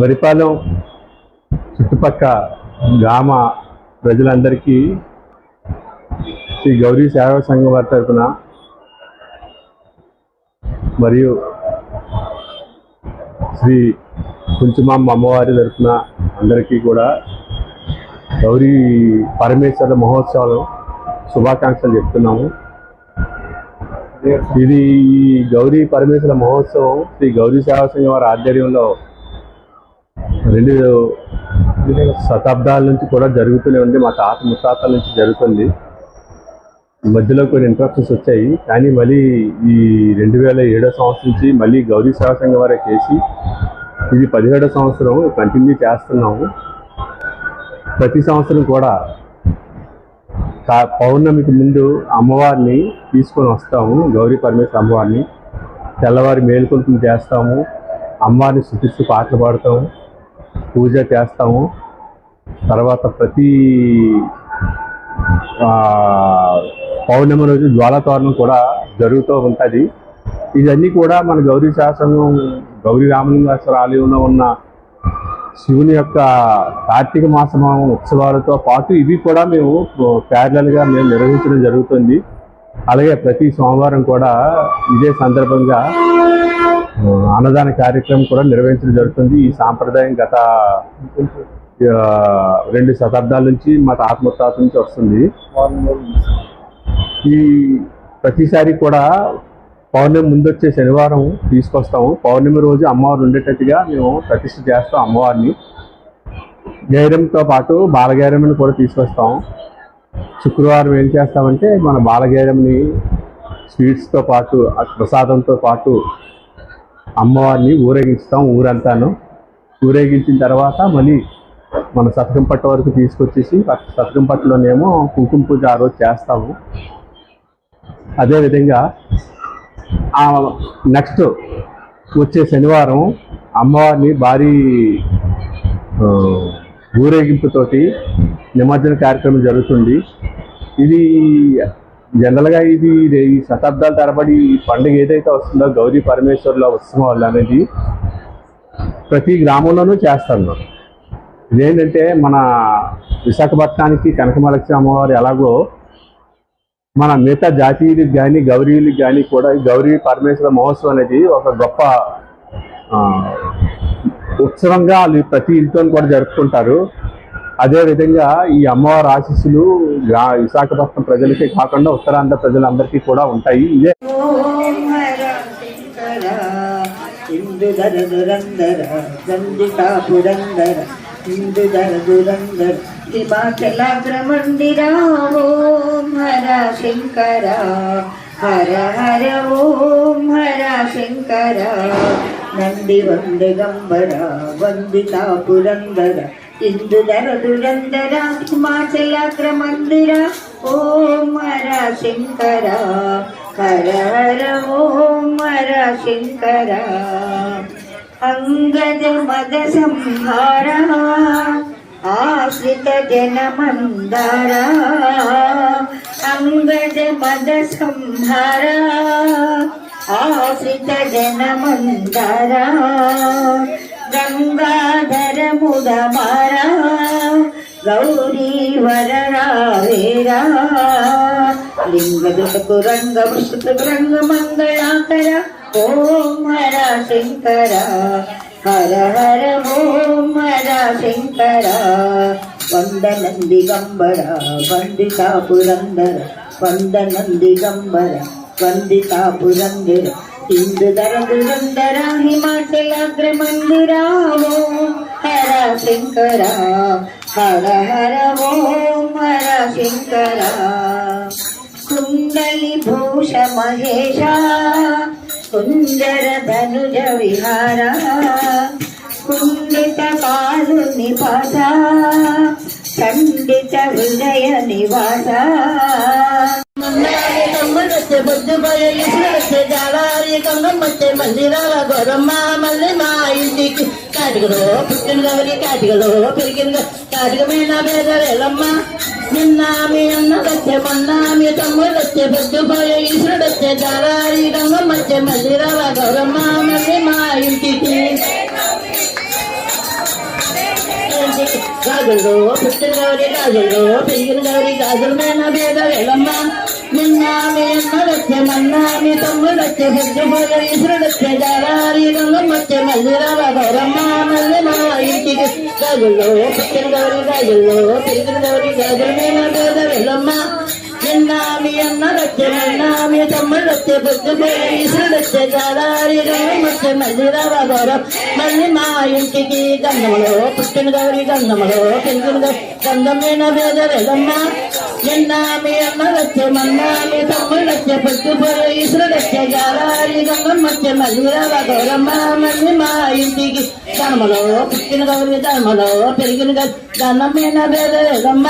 మరిపాలెం చుట్టుపక్క గ్రామ ప్రజలందరికీ శ్రీ గౌరీ సేవా సంఘం వారి తరఫున మరియు శ్రీ కుంచుమామ్మ అమ్మవారి తరఫున అందరికీ కూడా గౌరీ పరమేశ్వర మహోత్సవాలు శుభాకాంక్షలు చెప్తున్నాము. ఇది ఈ గౌరీ పరమేశ్వర మహోత్సవం శ్రీ గౌరీ సేవా సంఘం వారి ఆధ్వర్యంలో రెండు శతాబ్దాల నుంచి కూడా జరుగుతూనే ఉంది. మా తాత ముత్తాతల నుంచి జరుగుతుంది. ఈ మధ్యలో కొన్ని ఇంట్రప్షన్స్ వచ్చాయి. కానీ మళ్ళీ ఈ రెండు వేల ఏడో సంవత్సరం నుంచి మళ్ళీ గౌరీ సేవా సంఘం వారే చేసి ఇది పదిహేడో సంవత్సరం కంటిన్యూ చేస్తున్నాము. ప్రతి సంవత్సరం కూడా పౌర్ణమికి ముందు అమ్మవారిని తీసుకొని వస్తాము. గౌరీ పరమేశ్వర అమ్మవారిని తెల్లవారి మేలుకొలుపులు చేస్తాము. అమ్మవారిని శుతిస్తూ పాటలు పాడతాము. పూజ చేస్తాము. తర్వాత ప్రతి పౌర్ణమి రోజు జ్వాలతోరణం కూడా జరుగుతూ ఉంటుంది. ఇవన్నీ కూడా మన గౌరీ శాసనం గౌరీ రామలింగేశ్వర ఆలయంలో ఉన్న శివుని యొక్క కార్తీక మాసం ఉత్సవాలతో పాటు ఇవి కూడా మేము ప్యారలల్గా మేము నిర్వహించడం జరుగుతుంది. అలాగే ప్రతి సోమవారం కూడా ఇదే సందర్భంగా అన్నదాన కార్యక్రమం కూడా నిర్వహించడం జరుగుతుంది. ఈ సాంప్రదాయం గత రెండు శతాబ్దాల నుంచి మా తాత ముత్తాత నుంచి వస్తుంది. ఈ ప్రతిసారి కూడా పౌర్ణమి ముందు వచ్చే శనివారం తీసుకొస్తాము. పౌర్ణమి రోజు అమ్మవారు ఉండేటట్టుగా మేము ప్రతిష్ఠ చేస్తాం అమ్మవారిని. గైరంతో పాటు బాలగైరంని కూడా తీసుకొస్తాం. శుక్రవారం ఏం చేస్తామంటే మన బాలగైరంని స్వీట్స్తో పాటు ప్రసాదంతో పాటు అమ్మవారిని ఊరేగిస్తాం ఊరంతాను. ఊరేగించిన తర్వాత మళ్ళీ మన సతకంపట్ట వరకు తీసుకొచ్చేసి సతకంపట్టలోనేమో కుంకుమ పూజ ఆ రోజు చేస్తాము. అదేవిధంగా ఆ నెక్స్ట్ వచ్చే శనివారం అమ్మవారిని భారీ ఊరేగింపుతోటి నిమజ్జన కార్యక్రమం జరుగుతుంది. ఇది జనరల్గా ఇది ఈ శతాబ్దాల తరబడి ఈ పండుగ ఏదైతే వస్తుందో గౌరీ పరమేశ్వరుల ఉత్సవాలు అనేది ప్రతి గ్రామంలోనూ చేస్తారు ఇదేంటంటే మన విశాఖపట్నానికి కనకమలక్ష్మి అమ్మవారు ఎలాగో మన మిగతా జాతీయులకు కానీ గౌరీలకు కానీ కూడా ఈ గౌరీ పరమేశ్వర మహోత్సవం అనేది ఒక గొప్ప ఉత్సవంగా వాళ్ళు ప్రతి ఇంట్లో కూడా జరుపుకుంటారు. అదేవిధంగా ఈ అమ్మవారి ఆశీస్సులు విశాఖపట్నం ప్రజలకే కాకుండా ఉత్తరాంధ్ర ప్రజలందరికీ కూడా ఉంటాయి. ఇదే ఓం హర శంకర హర శంకర హర హర ఓం హర శంకర నంది వందగంబర వందితా పురందర ఇందుధర దురందర హిమాచలాగ్ర మందిర ఓం హర శంకర హర హర ఓం హర శంకర అంగజ మద సంహార ఆశ్రిత జన మందార అంగజ మద సంహార ఆశ్రిత జన మందార గంగాధర ముదమారా గౌరీ వరరావేరా లింగదుటకు రంగ వృషుకు రంగ మంగళాకర ఓం హర శంకర. హర హర ఓం హర శంకర. వందనంది గంబర వందితా పురందర వందనంది గంబర వందితా పురందర ఇందుధర దురందర హిమాచలాగ్ర మందిర ఓం హర శంకర హర హర ఓం హర శంకర కుండలి భూష మహేష కుంజర ధనుజ విహార కుండిత కాలు నివాస ఖండిత హృదయ నివాస కమ్మనొచ్చే బొద్దు పోయ ఇసునొచ్చే జాలారి గంగమ్మొచ్చే మందిరాల గొరమ్మ మళ్ళీ మా ఇంటికి కాటికలో పుట్టిన గవరి కాటికలో పెరిగిన కాటికమైన పేదలేలమ్మ నిన్న మీ అన్న వచ్చే మొన్న మీ తమ్ముడు వచ్చే పొద్దుపోయే ఈశ్వరుడు వచ్చే పోయ ఇసునొచ్చే వచ్చే మళ్ళీ మందిరాల గౌరమ్మ మళ్ళీ మా ఇంటికి గాజుల్లో పుట్టిన గౌరి గాజుల్లో పెరిగిన గౌరి గాజుల మీద భేద వెళ్ళమ్మ నిన్న మీ అమ్మ వచ్చే మన్న మీ తమ్ముడు మళ్ళీ రావా గౌరమ్మ మళ్ళీ మా ఇంటికి. గాజుల్లో పుట్టిన గౌరి గాజుల్లో పెరిగిన గౌరి గాజుల మీద భేద వెళ్ళమ్మ నిన్న మీ అన్న వచ్చే మొన్న మీ తమ్ముడు మళ్ళీ మళ్ళీ మా ఇంటికి గంధములో పుట్టిన గౌరి గంధములో పెరిగిన గంధమైన భేద వెళ్ళమ్మ ఎన్నామి మీ మన్నామి వచ్చే మొన్న మీ తమ్ముడు వచ్చే పుట్టిపోయే ఈశ్వరుడు వచ్చే గౌరమ్మ మళ్ళీ మా ఇంటికి. ధర్మలో పుట్టిన గౌరి ధర్మలో పెరిగిన గౌరి గంధమైన నిన్నామి వెళ్ళమ్మ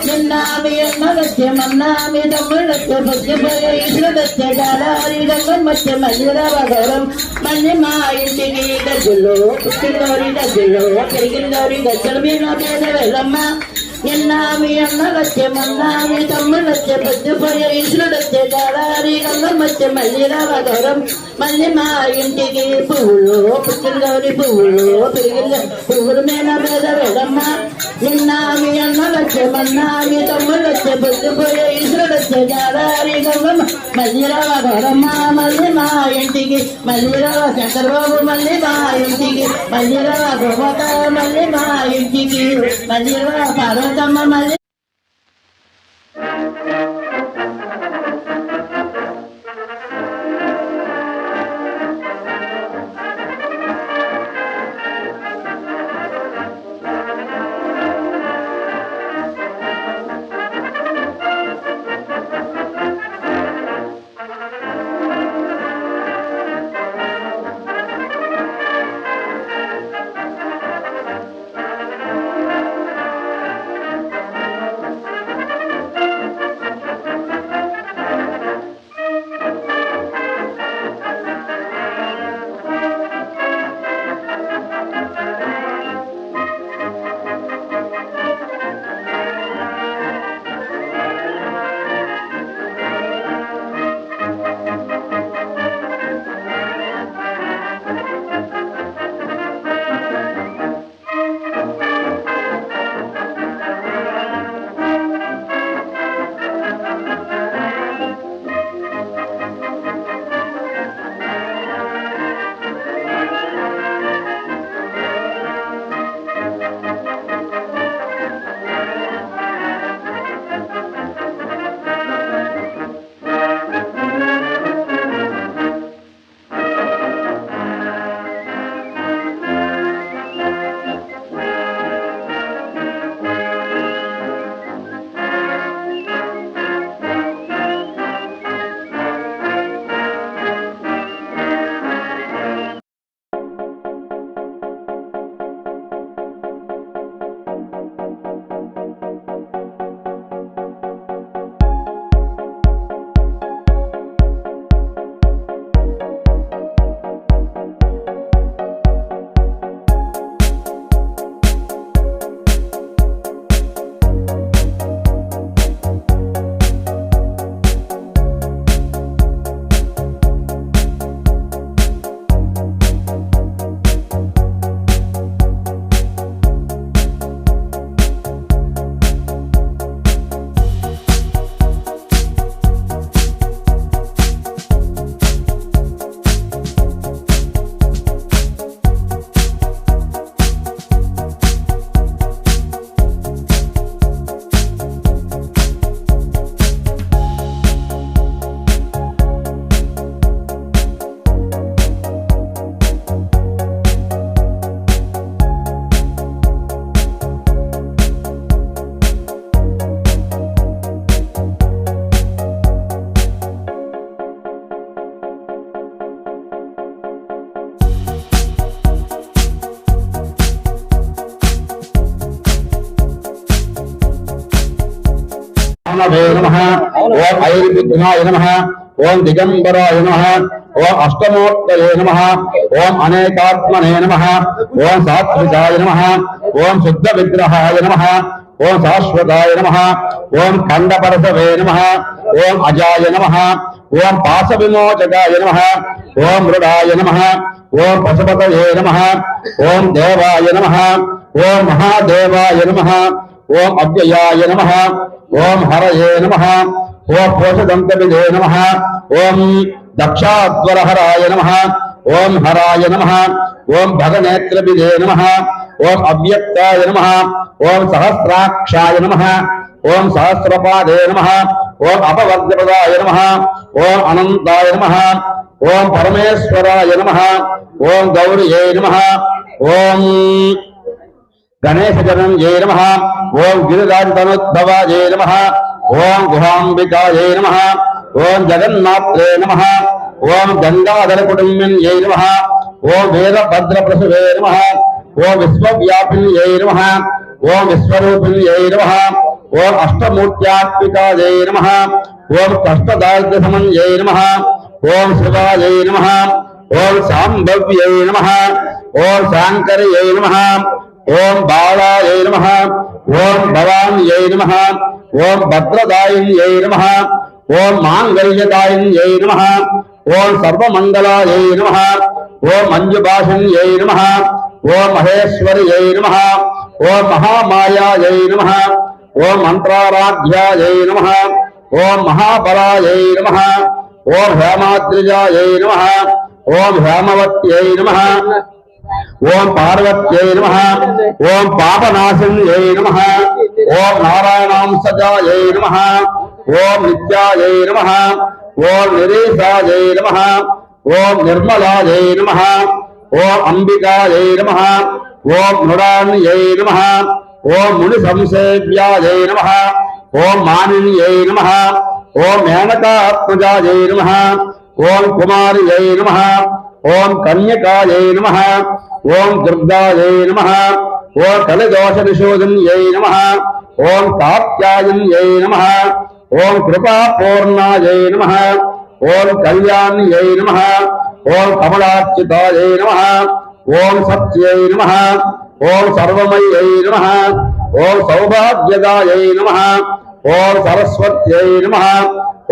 మన్నామి మీ అమ్మ వచ్చే మొన్న మీ తమ్ముడు వచ్చే పుట్టిపోయే ఈశ్వరుడు మళ్ళీ మా ఇంటికి గజ్జుల్లో పుట్టిన గౌరి గజ్జుల్లో పెరిగిన గౌరి గజ్జల మీద పేద వెళ్ళమ్మ నిన్న మీ అన్న వచ్చే మొన్న మీ తమ్ముడు వచ్చే పొద్దుపోయే ఈశ్వరుడు వచ్చే దాదారి గంగమ్మ వచ్చే మళ్ళీ రావా గౌరం మళ్ళీ మా ఇంటికి పువ్వులు పుట్టిన గౌరి పువ్వులు పెరిగిన పువ్వుల మీద పేద వెళ్ళమ్మ నిన్న మీ అన్న వచ్చే మొన్న మీ తమ్ముడు వచ్చే పొద్దుపోయే ఈశ్వరుడు గంగమ్మ. మళ్ళీ రావా గౌరమ్మ మళ్ళీ మా ఇంటికి. మళ్ళీ రావా శంకరబాబు మళ్ళీ మా ఇంటికి. మళ్ళీ రావా గోమాత మళ్ళీ మా ఇంటికి. మళ్ళీ రావా పార్వతమ్మ మళ్ళీ ఓం ఐర్విఘ్నాయ నమ ఓం దిగంబరాయ నమ ఓం అష్టమూర్తయే నమ ఓం అనేకాత్మనే నమ ఓం సాత్వికాయ నమ ఓం శుద్ధ విగ్రహాయ నమ ఓం శాశ్వతాయ నమ ఓం ఖండపరసవే నమ ఓం అజాయ నమ ఓం పాశ విమోచకాయ నమ ఓం మృడాయ నమ ఓం పశుపతయే నమ ఓం దేవాయ నమ ఓం మహాదేవాయ నమ ఓం అవ్యయాయ నమ ఓం హరయే నమ ఓం పోషదంతవిదే నమ ఓం దక్షాధ్వరహరాయ నమ ఓం హరాయ నమ ఓం భగనేత్రవిదే నమ ఓం అవ్యక్తాయ నమ ఓం సహస్రాక్షాయ నమ ఓం సహస్రపాదే నమ ఓం అపవర్గపదాయ నమ ఓం అనంతాయ నమ ఓం పరమేశ్వరాయ నమ ఓం గౌరియే నమ ఓం గణేశజనం నమ ఓం గిరిరాజతనుద్భవాయ నమ ఓం గుహాంబికాయ నమ ఓం జగన్నాథే నమ ఓం గంగాధర కుటుంబిన్యై నమ ఓం వీరభద్రప్రసువే నమ ఓం విశ్వవ్యాపిన్యై నమ ఓం విశ్వరూపిణ్యై నమ ఓం అష్టమూర్త్యాత్మికాయై నమ ఓం కష్టదారిద్ర్యసమన్యై నమ ఓం శివాయై నమ ఓం సాంభవ్యై నమ ఓం శాంకర్యై నమ ఓం బాలాయై నమ ఓం భవాన్యై నమ ఓం భద్రదాయిన్యై నమ. ఓం మాంగళ్యదాయిన్యై నమ. ఓం సర్వమంగళాయై నమ. ఓం మంజుభాషణ్యై నమ. ఓం మహేశ్వర్యై నమ. ఓం మహామాయాయై నమ. ఓం మంత్రారాధ్యాయై నమ. ఓం మహాబలాయై నమ. ఓం హేమాద్రిజాయై నమ. ఓం హేమవత్యై నమ. ఓం పార్వత్యై నమ ఓం పాపనాశన్యై నమ ఓం నారాయణాంసజాయై నమ ఓం నిత్యాయై నమ ఓం నిరీశాయై నమ ఓం నిర్మలాయై నమ ఓం అంబికాయై నమ ఓం నృడాన్యై నమ ఓం ముని సంసేవ్యాయై నమ ఓం మానిన్యై నమ ఓం మేనకాత్మజాయై నమ ఓం కుమారియై నమ ఓం కన్యకాయై నమ. ఓం దుర్గాయై నమ. ఓం కలిదోష నిషోధన్యై నమ. ఓం కాత్యాయన్యై నమ. ఓం కృపాపూర్ణాయై నమ. ఓం కళ్యాణ్యై నమ. ఓం కమలార్చితాయై నమ. ఓం సత్యై నమ. ఓం సర్వమయ్యై నమ. ఓం సౌభాగ్యదాయై నమ. ఓం సరస్వత్యై నమ.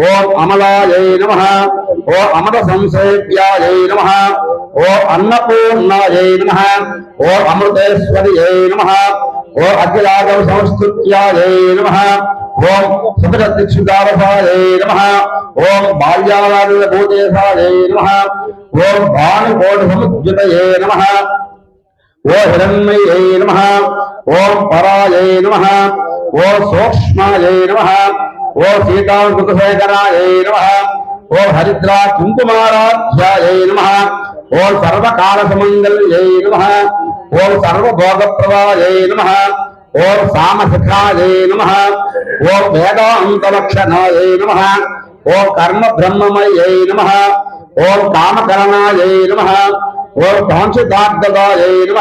ఓం అమలాయై నమ. ఓ అమర సంసేవ్యాయై నమ. ఓ అన్నపూర్ణాయై నమ. ఓ అమృతేశ్వర్యై నమ. ఓ అఖిలాగమ సంస్థుత్యాయై నమ. ఓం సుభద్రదీక్షితారసాయై నమ. ఓం బాల్యాభూతేశాయై నమ. ఓం భానుకోటి సముద్యుతయే నమ. ఓ హిరణ్మయ్యై నమ. ఓం పరాయై నమ. ఓ సూక్ష్మాయై నమ ఓ సీతామృతశేఖరాయై నమ ఓ హరిద్రా కుంకుమారాధ్యాయై నమ ఓ సర్వకాల సుమంగళ్యై నమ ఓ సర్వభోగప్రదాయై నమ ఓ సామశిఖాయై నమ ఓ వేదాంతలక్షణాయై నమ ఓ కర్మ బ్రహ్మమయ్యై నమ ఓ కామకరణాయై నమ ఓ కాంక్షితార్థదాయై నమ.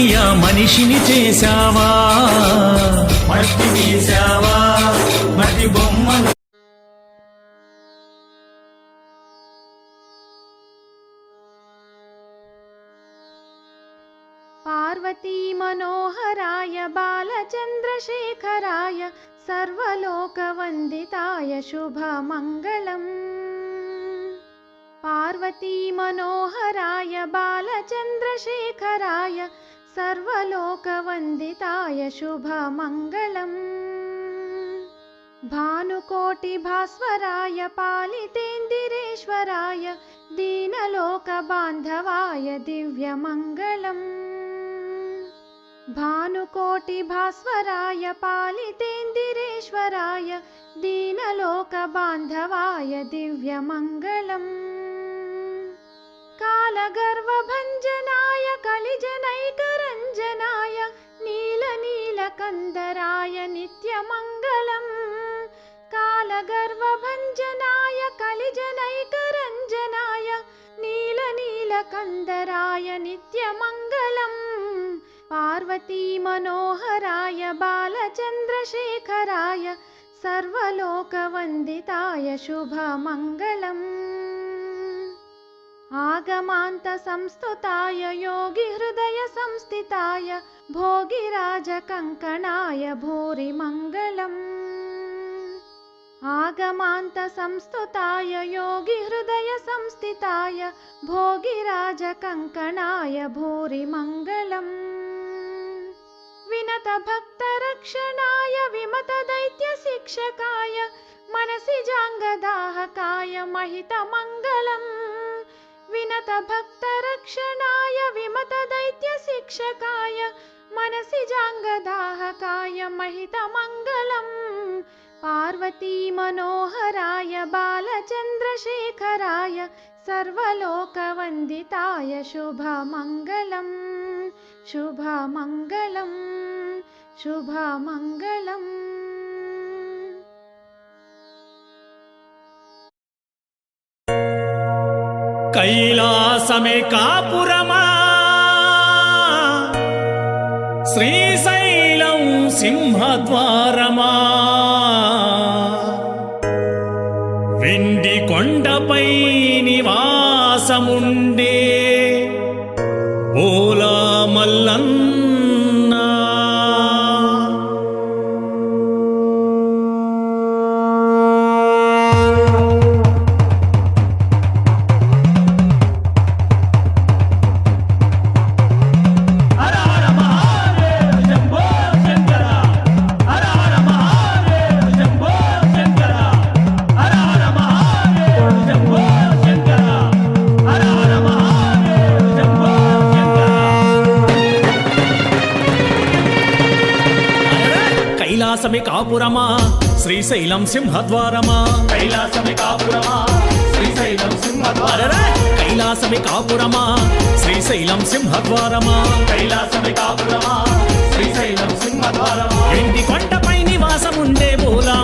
శివయ్య మనిషిని చేశావా మట్టి తీసావా మట్టి బొమ్మను पार्वती मनोहराय बालचन्द्रशेखराय सर्वलोकवन्दिताय शुभमङ्गलम् पार्वती मनोहराय बालचन्द्रशेखराय सर्वलोकवन्दिताय शुभमङ्गलम्। भानुकोटिभास्वराय पालितेन्दिरेश्वराय दीनलोकबान्धवाय दिव्यमङ्गलम्। भानुकोटिभास्वराय पालितेन्दिरेश्वराय दीनलोकबान्धवाय दिव्यमङ्गलम्। कालगर्वभञ्जनाय कलिजनैकरञ्जनाय नीलनीलकन्दराय नित्यमङ्गलम्। कालगर्वभञ्जनाय कलिजनैकरञ्जनाय नीलनीलकन्दराय नित्यमङ्गलम्। पार्वतीमनोहराय बालचन्द्रशेखराय सर्वलोकवन्दिताय शुभमङ्गलम् आगमान्तसंस्तुताय योगिहृदयसंस्थिताय भोगिराजकङ्कणाय भूरिमङ्गलम्। आगमान्तसंस्तुताय योगिहृदयसंस्थिताय भोगिराजकङ्कणाय भूरिमङ्गलम्। विनतभक्तरक्षणाय विमतदैत्यशिक्षकाय मनसि जाङ्गदाहकाय महितमङ्गलम् विनतभक्तरक्षणाय विमतदैत्यशिक्षकाय मनसि जाङ्गदाहकाय महितमङ्गलम्। पार्वतीमनोहराय बालचन्द्रशेखराय सर्वलोकवन्दिताय शुभमङ्गलम्। शुभमङ्गलम्। शुभमङ्गलम् కైలాసమే కాపురమా? శ్రీశైలం సింహద్వారమా? వెండి కొండపై నివాసముండే కాపురమా? శ్రీశైలం సింహద్వారమా? కైలాసమే కాపురమా? శ్రీశైలం సింహద్వారమా? కైలాసమే కాపురమా? శ్రీశైలం సింహద్వారమా? కైలాసమే కాపురమా? శ్రీశైలం సింహద్వారమా? వెండి కొండపై నివాసముండే బోలా